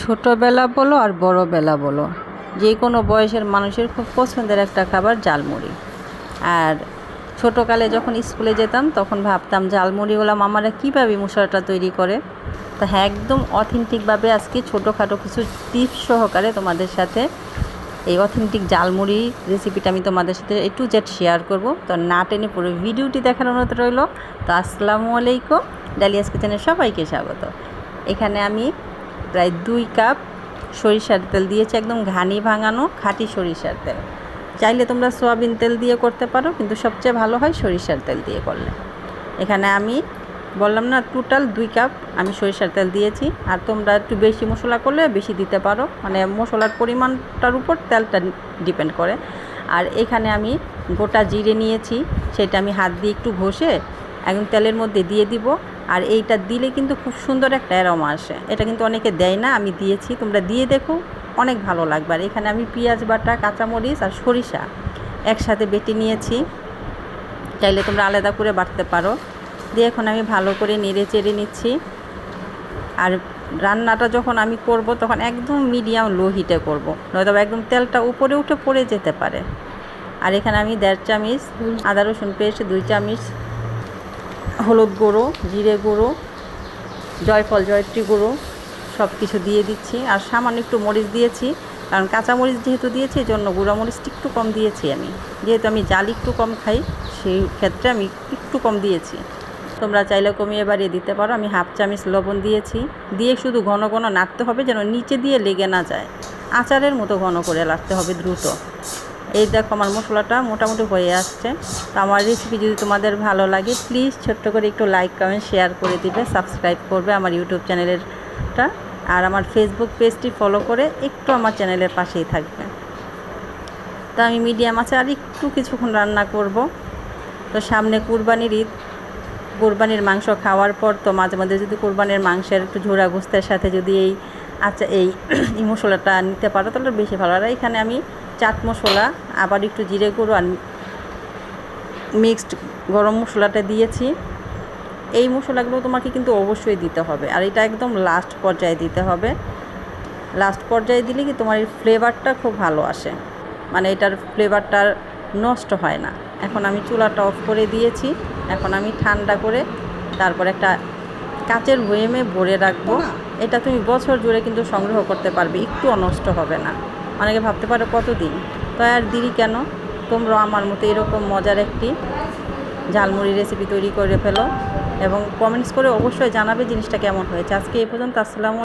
ছোটোবেলা বলো আর বড়োবেলা বলো। যে কোনো বয়সের মানুষের খুব পছন্দের একটা খাবার জালমুড়ি আর ছোটোকালে যখন স্কুলে যেতাম, তখন ভাবতাম জালমুড়িওয়ালা মামারা কীভাবে মশলাটা তৈরি করে। তা হ্যাঁ একদম অথেন্টিকভাবে আজকে ছোটোখাটো কিছু টিপস সহকারে তোমাদের সাথে এই অথেন্টিক জালমুড়ি রেসিপিটা আমি তোমাদের সাথে এ টু জেড শেয়ার করব। তো না টেনে পুরো ভিডিওটি দেখার অনুরোধ রইল। তো আসসালামু আলাইকুম। ডালিয়াস কিচেনের সবাইকে স্বাগত। এখানে আমি প্রায় দুই কাপ সরিষার তেল দিয়েছি, একদম ঘানি ভাঙানো খাঁটি সরিষার তেল। চাইলে তোমরা সোয়াবিন তেল দিয়ে করতে পারো, কিন্তু সবচেয়ে ভালো হয় সরিষার তেল দিয়ে করলে। এখানে আমি বললাম না টোটাল দুই কাপ আমি সরিষার তেল দিয়েছি। আর তোমরা একটু বেশি মশলা করলে বেশি দিতে পারো। মানে মশলার পরিমাণটার উপর তেলটা ডিপেন্ড করে। আর এখানে আমি গোটা জিরে নিয়েছি, সেটা আমি হাত দিয়ে একটু ঘষে একদম তেলের মধ্যে দিয়ে দিব। আর এইটা দিলে কিন্তু খুব সুন্দর একটা অ্যারোমা আসে। এটা কিন্তু অনেকে দেয় না, আমি দিয়েছি। তোমরা দিয়ে দেখো, অনেক ভালো লাগবে। আর এখানে আমি পেঁয়াজ, বাটা, কাঁচামরিচ আর সরিষা একসাথে বেটে নিয়েছি। চাইলে তোমরা আলাদা করে বাটতে পারো। দিয়ে এখন আমি ভালো করে নেড়ে চেড়ে নিচ্ছি। আর রান্নাটা যখন আমি করব, তখন একদম মিডিয়াম লো হিটে করব। নয়তো একদম তেলটা উপরে উঠে পড়ে যেতে পারে। আর এখানে আমি দেড় চামচ আদা রসুন পেস্ট, দুই চামচ হলুদ গুঁড়ো, জিরে গুঁড়ো, জয়ফল, জয়ত্রী গুঁড়ো সব কিছু দিয়ে দিচ্ছি। আর সামান্য একটু মরিচ দিয়েছি, কারণ কাঁচা মরিচ যেহেতু দিয়েছি এই জন্য গুঁড়া মরিচটি একটু কম দিয়েছি আমি। যেহেতু আমি জাল একটু কম খাই, সেই ক্ষেত্রে আমি একটু কম দিয়েছি। তোমরা চাইলে কমিয়ে বাড়িয়ে দিতে পারো। আমি হাফ চামচ লবণ দিয়েছি। দিয়ে শুধু ঘন ঘন নাড়তে হবে যেন নিচে দিয়ে লেগে না যায়। আচারের মতো ঘন করে লাগতে হবে দ্রুত। এই দেখো আমার মশলাটা মোটামুটি হয়ে আসছে। তো আমার রেসিপি যদি তোমাদের ভালো লাগে প্লিজ ছোট্ট করে একটু লাইক কমেন্ট শেয়ার করে দিবে সাবস্ক্রাইব করবে আমার ইউটিউব চ্যানেলেরটা আর আমার ফেসবুক পেজটি ফলো করে একটু আমার চ্যানেলের পাশেই থাকবে। তো আমি মিডিয়াম আছে, আর একটু কিছুক্ষণ রান্না করব। তো সামনে কুরবানির ঈদ। কোরবানির মাংস খাওয়ার পর তো মাঝে মাঝে যদি কোরবানির মাংসের একটু ঝোড়া গোস্তের সাথে যদি এই আচ্ছা এই এই মশলাটা নিতে পারো, তাহলে বেশি ভালো। আর এখানে আমি চাট মশলা, আবার একটু জিরে গুঁড়ো আর মিক্সড গরম মশলাটা দিয়েছি। এই মশলাগুলো তোমাকে কিন্তু অবশ্যই দিতে হবে, আর এটা একদম লাস্ট পর্যায়ে দিতে হবে। লাস্ট পর্যায়ে দিলে কি তোমার এই ফ্লেভারটা খুব ভালো আসে মানে এটার ফ্লেভারটা নষ্ট হয় না। এখন আমি চুলাটা অফ করে দিয়েছি, এখন আমি ঠান্ডা করে তারপর একটা কাচের বয়েমে ভরে রাখব। এটা তুমি বছর জুড়ে কিন্তু সংগ্রহ করতে পারবে, একটু অনষ্ট হবে না। অনেকে ভাবতে পারো কতদিন? তো আর দেরি কেন? তোমরা আমার মতো এরকম মজার একটি ঝালমুড়ি রেসিপি তৈরি করে ফেলো এবং কমেন্টস করে অবশ্যই জানাবে জিনিসটা কেমন হয়েছে। আজকে এই পর্যন্ত, আসসালামু